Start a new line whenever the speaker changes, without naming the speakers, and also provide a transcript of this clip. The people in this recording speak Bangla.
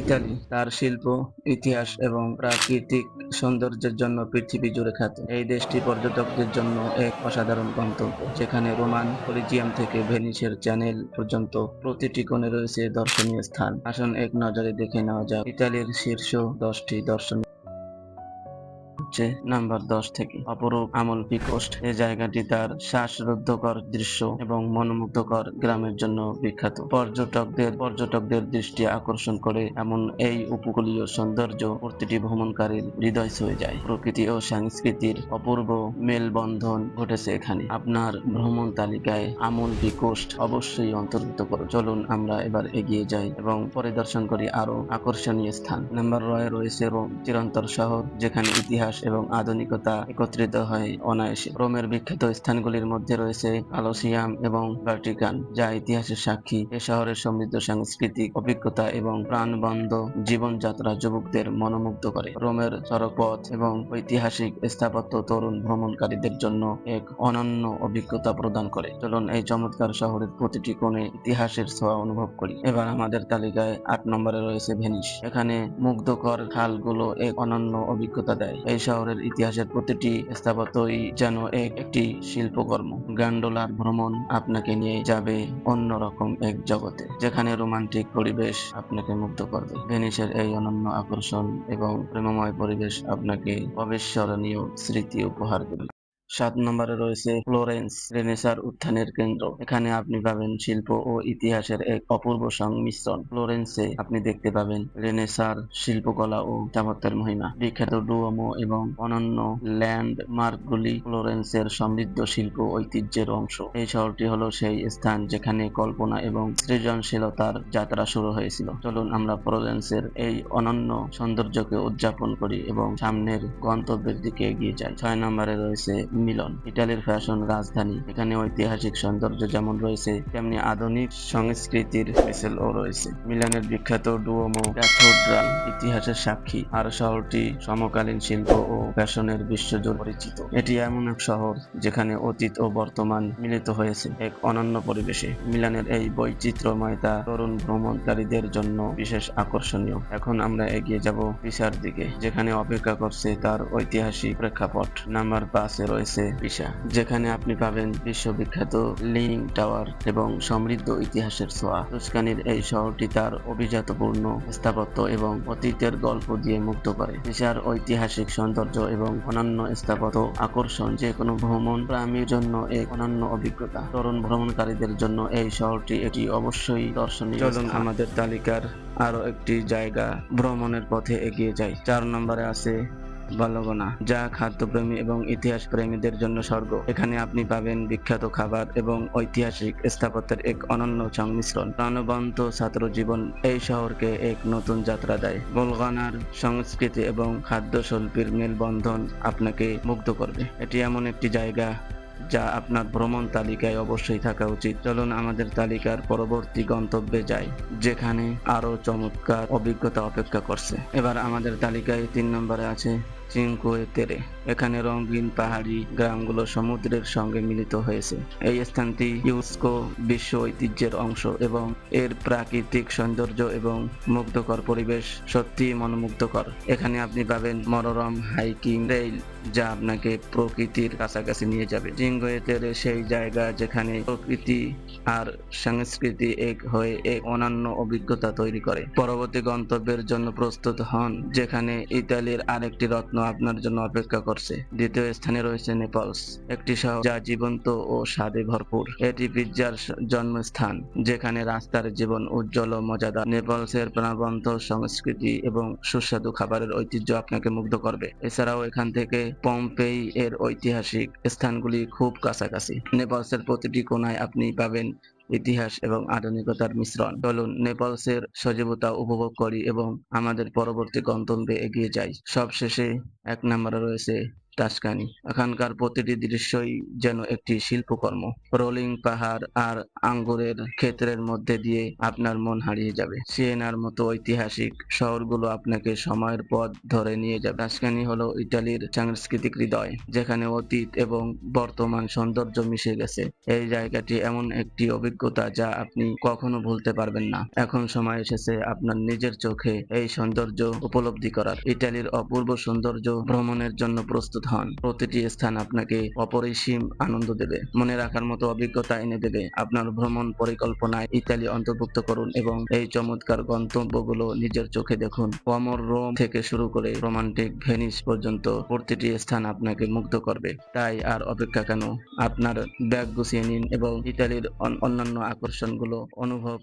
ইতালি, তার শিল্প, ইতিহাস এবং প্রাকৃতিক সৌন্দর্যের জন্য পৃথিবী জুড়ে খ্যাত। এই দেশটি পর্যটকদের জন্য এক অসাধারণ গন্তব্য যেখানে রোমান কলিজিয়াম থেকে ভেনিসের চ্যানেল পর্যন্ত প্রতিটি কোণে রয়েছে দর্শনীয় স্থান। আসুন এক নজরে দেখে নেওয়া যাক, ইতালির শীর্ষ দশটি দর্শনীয় হচ্ছে নাম্বার দশ থেকে। অপরূপ আমলপি কোস্ট এই জায়গাটি তার শ্বাসরুদ্ধকর দৃশ্য এবং মনোমুগ্ধকর গ্রামের জন্য বিখ্যাত। পর্যটকদের পর্যটকদের দৃষ্টি আকর্ষণ করে এমন এই উপকূলীয় সৌন্দর্য প্রতিটি ভ্রমণকারীর হৃদয় ছুঁয়ে যায়। প্রকৃতি ও সংস্কৃতির অপূর্ব মেলবন্ধন ঘটেছে এখানে। আপনার ভ্রমণ তালিকায় আমলপি কোস্ট অবশ্যই অন্তর্ভুক্ত করো। চলুন আমরা এবার এগিয়ে যাই এবং পরিদর্শন করি আরও আকর্ষণীয় স্থান। নাম্বার রয়ে রয়েছে চিরন্তর শহর, যেখানে ইতিহাস এবং আধুনিকতা একত্রিত হয় অনায়াসে। রোমের বিখ্যাত স্থানগুলির মধ্যে রয়েছে আলোসিয়াম এবং ভার্টিকান যা ইতিহাসের সাক্ষী। এ শহরের সমৃদ্ধ সাংস্কৃতিক অভিজ্ঞতা এবং প্রাণবন্ধ জীবনযাত্রা যুবকদের মনোমুগ্ধ করে। রোমের সড়কপথ এবং ঐতিহাসিক স্থাপত্য তরুণ ভ্রমণকারীদের জন্য এক অনন্য অভিজ্ঞতা প্রদান করে। চলুন এই চমৎকার শহরের প্রতিটি কোণে ইতিহাসের ছোঁয়া অনুভব করি। এবার আমাদের তালিকায় আট নম্বরে রয়েছে ভেনিস। এখানে মুগ্ধকর খালগুলো এক অনন্য অভিজ্ঞতা দেয়। এই শহরের ইতিহাসের প্রতিটি স্থাপত্যই যেন এক একটি শিল্পকর্ম। গ্যান্ডোলার ভ্রমণ আপনাকে নিয়ে যাবে অন্যরকম এক জগতে, যেখানে রোমান্টিক পরিবেশ আপনাকে মুগ্ধ করবে। ভেনিসের এই অনন্য আকর্ষণ এবং প্রেমময় পরিবেশ আপনাকে অবিস্মরণীয় স্মৃতি উপহার দেবে। সাত নম্বরে রয়েছে ফ্লোরেন্স রেনেসার উত্থানের কেন্দ্র। এখানে আপনি পাবেন শিল্প ও ইতিহাসের এক অপূর্ব সংমিশ্রণ। ফ্লোরেন্সে আপনি দেখতে পাবেন রেনেসার শিল্পকলা ও স্থাপত্যের মহিমা। বিখ্যাত ডুওমো এবং অনন্য ল্যান্ডমার্কগুলি ফ্লোরেন্সের সমৃদ্ধ শিল্প ঐতিহ্যের অংশ। এই শহরটি হলো সেই স্থান যেখানে কল্পনা এবং সৃজনশীলতার যাত্রা শুরু হয়েছিল। চলুন আমরা ফ্লোরেন্সের এই অনন্য সৌন্দর্যকে উদযাপন করি এবং সামনের গন্তব্যের দিকে এগিয়ে যাই। ছয় নম্বরে রয়েছে মিলন, ইটালির ফ্যাশন রাজধানী। এখানে ঐতিহাসিক সৌন্দর্য যেমন রয়েছে, তেমনি আধুনিক সংস্কৃতির মিশেলও রয়েছে। মিলানের বিখ্যাত ডুওমো ক্যাথোড্রাল ইতিহাসের সাক্ষী। আর শহরটি সমকালীন শিল্প ও ফ্যাশনের বিশ্বজুড়ে পরিচিত। এটি এমন এক শহর যেখানে অতীত ও বর্তমান মিলিত হয়েছে এক অনন্য পরিবেশে। মিলানের এই বৈচিত্র্যময়তা তরুণ ভ্রমণকারীদের জন্য বিশেষ আকর্ষণীয়। এখন আমরা এগিয়ে যাব পিসার দিকে, যেখানে অপেক্ষা করছে তার ঐতিহাসিক প্রেক্ষাপট। নাম্বার পাঁচে রয়েছে পিসা যেখানে আপনি পাবেন বিশ্ববিখ্যাত লিং টাওয়ার এবং সমৃদ্ধ ইতিহাসের ছোঁয়া। তুস্কানির এই শহরটি তার অভিজাতপূর্ণ স্থাপত্য এবং অতীতের গল্প দিয়ে মুগ্ধ করে। পিসার ঐতিহাসিক সৌন্দর্য এবং অনন্য স্থাপত্য আকর্ষণ যে কোনো ভ্রমণ প্রামীর জন্য এক অনন্য অভিজ্ঞতা। তরুণ ভ্রমণকারীদের জন্য এই শহরটি এটি অবশ্যই দর্শনীয় চলুন আমাদের তালিকার আরও একটি জায়গা ভ্রমণের পথে এগিয়ে যাই। চার নম্বরে আছে বালগোনা, যা খাদ্যপ্রেমী এবং ইতিহাস প্রেমীদের জন্য স্বর্গ। এখানে আপনি পাবেন বিখ্যাত খাবার এবং ঐতিহাসিক স্থাপত্যের এক অনন্য সংমিশ্রণ। প্রাণবন্ত ছাত্র জীবন এই শহরকে এক নতুন যাত্রা দেয়। বলগানার সংস্কৃতি এবং খাদ্য শিল্পীর মেলবন্ধন আপনাকে মুগ্ধ করবে। এটি এমন একটি জায়গা যা আপনার ভ্রমণ তালিকায় অবশ্যই থাকা উচিত। চলুন আমাদের তালিকার পরবর্তী গন্তব্যে যাই, যেখানে আরও চমৎকার অভিজ্ঞতা অপেক্ষা করছে। এবার আমাদের তালিকায় তিন নম্বরে আছে চিনকুয়ে তেরে এখানে রঙিন পাহাড়ি গ্রামগুলো সমুদ্রের সঙ্গে মিলিত হয়েছে। এই স্থানটি ইউনেস্কো বিশ্ব ঐতিহ্যের অংশ এবং এর প্রাকৃতিক সৌন্দর্য এবং মুগ্ধকর পরিবেশ সত্যি মনোমুগ্ধকর। এখানে আপনি পাবেন মনোরম হাইকিং রেল যা আপনাকে প্রকৃতির কাছাকাছি নিয়ে যাবে। জিঙ্গোয়ে তেরে সেই জায়গা যেখানে প্রকৃতি আর সংস্কৃতি এক হয়ে এক অনন্য অভিজ্ঞতা তৈরি করে। পরবর্তী গন্তব্যের জন্য প্রস্তুত হন, যেখানে ইতালির আরেকটি রত্ন আপনার জন্য অপেক্ষা করছে। দ্বিতীয় স্থানে রয়েছে নেপালস, একটি শহর যা জীবন্ত ও স্বাদে ভরপুর। এটি পিৎজার জন্মস্থান, যেখানে রাস্তার জীবন উজ্জ্বল ও মজাদার। নেপালসের প্রাণবন্ত সংস্কৃতি এবং সুস্বাদু খাবারের ঐতিহ্য আপনাকে মুগ্ধ করবে। এছাড়াও এখান থেকে পম্পেই এর ঐতিহাসিক স্থানগুলি খুব কাছাকাছি। নেপালসের প্রতিটি কোণায় আপনি পাবেন ইতিহাস এবং আধুনিকতার মিশ্রণ। চলুন নেপালসের সজীবতা উপভোগ করি এবং আমাদের পরবর্তী গন্তব্যে এগিয়ে যাই। সবশেষে এক নম্বরে রয়েছে টাস্কানি এখানকার প্রতিটি দৃশ্যই যেন একটি শিল্পকর্ম। রোলিং পাহাড় আর আঙ্গুরের ক্ষেত্রের মধ্যে দিয়ে আপনার মন হারিয়ে যাবে। সিয়েনার মতো ঐতিহাসিক শহরগুলো আপনাকে সময়ের পথ ধরে নিয়ে যাবে। টাস্কানি হলো ইটালির সাংস্কৃতিক হৃদয়, যেখানে অতীত এবং বর্তমান সৌন্দর্য মিশে গেছে। এই জায়গাটি এমন একটি অভিজ্ঞতা যা আপনি কখনো ভুলতে পারবেন না। এখন সময় এসেছে আপনার নিজের চোখে এই সৌন্দর্য উপলব্ধি করার। ইটালির অপূর্ব সৌন্দর্য ভ্রমণের জন্য প্রস্তুত হন। প্রতিটি স্থান আপনাকে অপরিসীম আনন্দ দেবে। মনে রাখার মতো অভিজ্ঞতা এনে দেবে। আপনার ভ্রমণ পরিকল্পনায় ইতালি অন্তর্ভুক্ত করুন এবং এই চমৎকার গন্তব্যগুলো নিজের চোখে দেখুন। অমর রোম থেকে শুরু করে রোমান্টিক ভেনিস পর্যন্ত প্রতিটি স্থান আপনাকে মুগ্ধ করবে। তাই আর অপেক্ষা কেন? আপনার ব্যাগ গুছিয়ে নিন এবং ইতালির অন- অন্যান্য আকর্ষণগুলো অনুভব